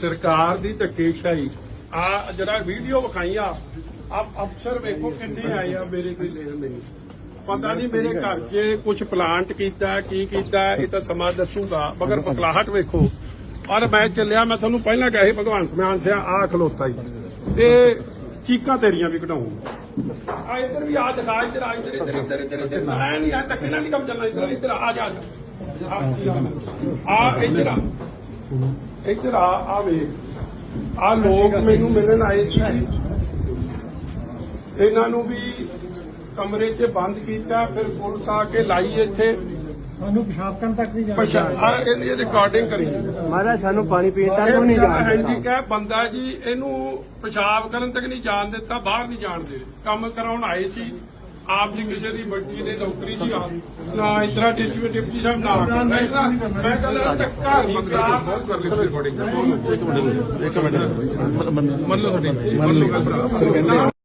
ਸਰਕਾਰ ਦੀ ਧੱਕੇਸ਼ਾਹੀ। ਆ ਜਿਹੜਾ ਵੀਡੀਓ ਵਿਖਾਈ ਆ ਆ ਅਫਸਰ ਵੇਖੋ ਕਿੰਨੇ ਆਏ ਆ ਮੇਰੇ ਕੋਲ। ਲੈਣ ਨਹੀਂ ਪਤਾ ਨਹੀਂ ਮੇਰੇ ਘਰ 'ਚ ਕੁਝ ਪਲਾਂਟ ਕੀਤਾ ਕੀ ਕੀਤਾ ਇਹ ਤਾਂ ਸਮਾਂ ਦੱਸੂਗਾ ਮਗਰ ਬਕਲਾਹਟ ਵੇਖੋ। ਔਰ ਮੈਂ ਚੱਲਿਆ ਮੈਂ ਤੁਹਾਨੂੰ ਪਹਿਲਾਂ ਕਿਹਾ ਸੀ ਭਗਵੰਤ ਮਾਨ ਸਿਆ ਆ ਖਲੋਤਾ ਹੀ ਤੇ ਚੀਕਾਂ ਤੇਰੀਆਂ ਵੀ ਕਢਾਉਂ ਆ ਇੱਧਰ ਵੀ ਆ ਦਿਖਾ ਇੱਧਰ ਆ ਇੱਧਰ ਇੱਧਰ। ਇੱਧਰ ਇੱਧਰ ਇੱਧਰ। ਮੈਂ ਨਹੀਂ ਆ ਨਾਲ ਨਹੀਂ ਕੰਮ ਚੱਲਣਾ ਇੱਧਰ ਇੱਧਰ ਆ ਜਾ। ਆ ਇੱਧਰ ਆ। ਇੱਧਰ ਆ ਆ ਵੇਖ। ਆ ਲੋਕ ਮੈਨੂੰ ਮਿਲਣ ਆਏ ਸੀ। ਇਹਨਾਂ ਨੂੰ ਵੀ ਕਮਰੇ 'ਚ ਬੰਦ ਕੀਤਾ ਫਿਰ ਪੁਲਿਸ ਆ ਕੇ ਲਾਈ ਇੱਥੇ। ਸਾਨੂੰ ਪਿਸ਼ਾਬ ਕਰਨ ਤੱਕ ਨਹੀਂ ਪਛਾ ਆ ਇਹਦੀ ਰਿਕਾਰਡਿੰਗ ਕਰੀ। ਮਹਾਰਾਜ ਸਾਨੂੰ ਪਾਣੀ ਪੀਣ ਤੱਕ ਵੀ ਨਹੀਂ ਜਾਣ ਹਾਂਜੀ ਕਹੇ ਬੰਦਾ ਜੀ ਇਹਨੂੰ ਪਿਸ਼ਾਬ ਕਰਨ ਤੱਕ ਨਹੀਂ ਜਾਣ ਦਿੱਤਾ ਬਾਹਰ ਨਹੀਂ ਜਾਣ ਦੇ ਕੰਮ ਕਰਾਉਣ ਆਏ ਸੀ। ਆਪ ਜੀ ਕਿਸੇ ਦੀ ਵੱਡੀ ਦੇ ਨੌਕਰੀ ਸੀ ਆਪ ਨਾ ਇਤਰਾ ਡਿਪਟੀ ਡਿਪਟੀ ਸਾਹਿਬ ਨਾ ਮੈਂ ਮੈਂ ਕਹਿੰਦਾ ਧੱਕਾ ਬਹੁਤ ਕਰ ਲਈ ਰਿਕਾਰਡਿੰਗ ਇੱਕ ਮਿੰਟ ਇੱਕ ਮਿੰਟ। ਮੰਨ ਲਓ ਤੁਹਾਡੀ। ਮੰਨ ਲਓ